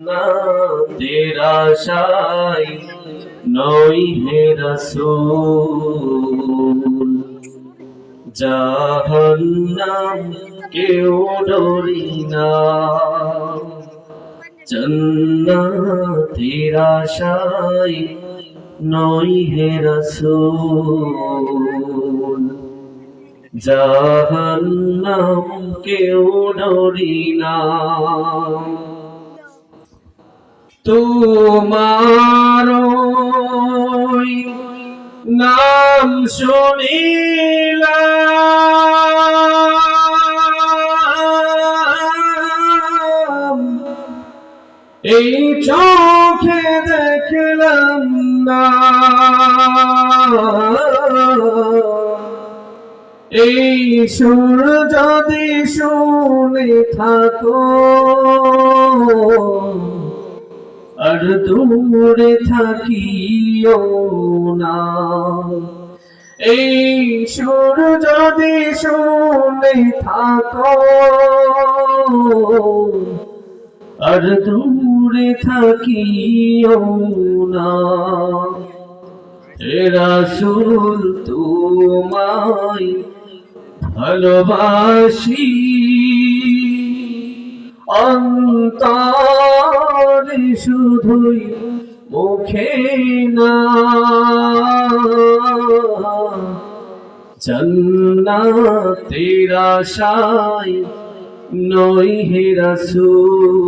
না তেরা শাই নই হে রসূল, জাহান্নাম কেউ ডরি না। জন্নাতের আশায় নই হে রসূল, জাহান্নাম কেউ ডরি না। তোমার নাম শুনিলাম। এই চোখে দেখলাম না। এই সুর যদি শুনে থাকো। আর দূরে থাকিও না। এই সুর যদি শুনে থাকো। আর দূরে থাকিও না। এরা রাসুল, তোমায় ভালোবাসি। অন্তরে শুধুই মুখে না। জন্নাতের আশায় নই হে রাসূল,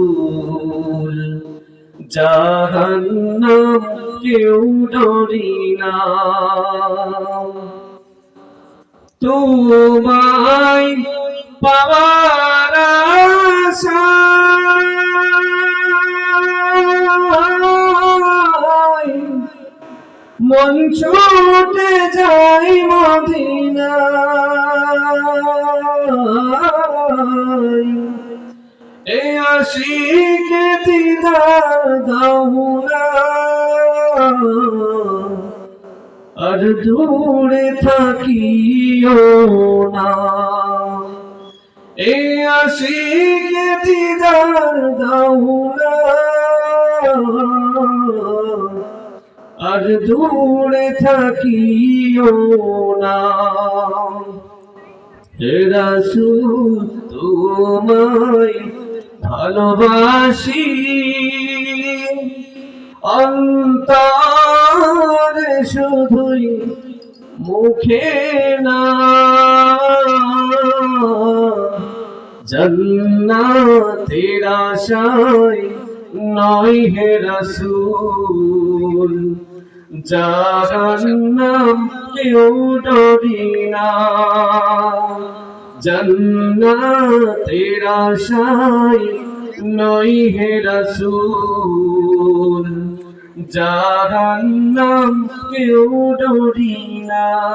জাহান্নাম কেউ ডরি না। তোমায় পাওয়ার আশায় মন ছুটে যাই মদিনায় এ আশিকে আর দূরে থাকিও না। এ আশিকে দিদার দাহুনা আর দূরে থাকিও না। হে রাসূল, তোমায় ভালোবাসি। অন্তরে শুধুই মুখে না। জন্নাতের আশায় নয় হে রসুল। জাহান্নাম কেউ ডরি না। জন্নাতের আশায় নই হে রসুল। জাহান্নাম কেউ ডরি না।